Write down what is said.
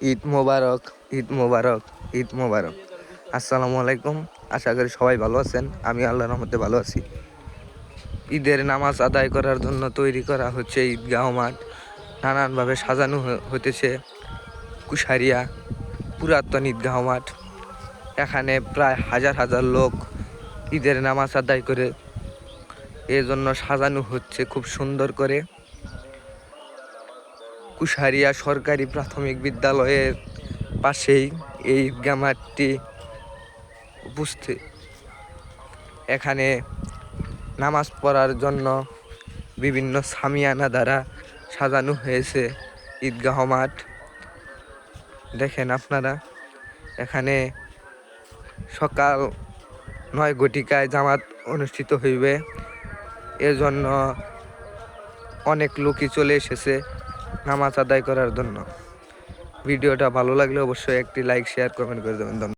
ঈদ মোবারক ঈদ মোবারক ঈদ মোবারক। আসসালামু আলাইকুম। আশা করি সবাই ভালো আছেন। আমি আল্লাহর রহমতে ভালো আছি। ঈদের নামাজ আদায় করার জন্য তৈরি করা হচ্ছে ঈদগাহ মাঠ। নানানভাবে সাজানো হতেছে কুশারিয়া পুরাতন ঈদগাহ মাঠ। এখানে প্রায় হাজার হাজার লোক ঈদের নামাজ আদায় করে। এজন্য সাজানো হচ্ছে খুব সুন্দর করে। কুশারিয়া সরকারি প্রাথমিক বিদ্যালয়ের পাশেই এই মাঠটি উপস্থিত। এখানে নামাজ পড়ার জন্য বিভিন্ন সামিয়ানা দ্বারা সাজানো হয়েছে ঈদগাহ মাঠ। দেখেন আপনারা, এখানে সকাল নয় ঘটিকায় জামাত অনুষ্ঠিত হইবে। এজন্য অনেক লোকই চলে এসেছে। নামাজ আদায় করার জন্য। ভিডিওটা ভালো লাগলে অবশ্যই একটি লাইক শেয়ার কমেন্ট করে দেবেন।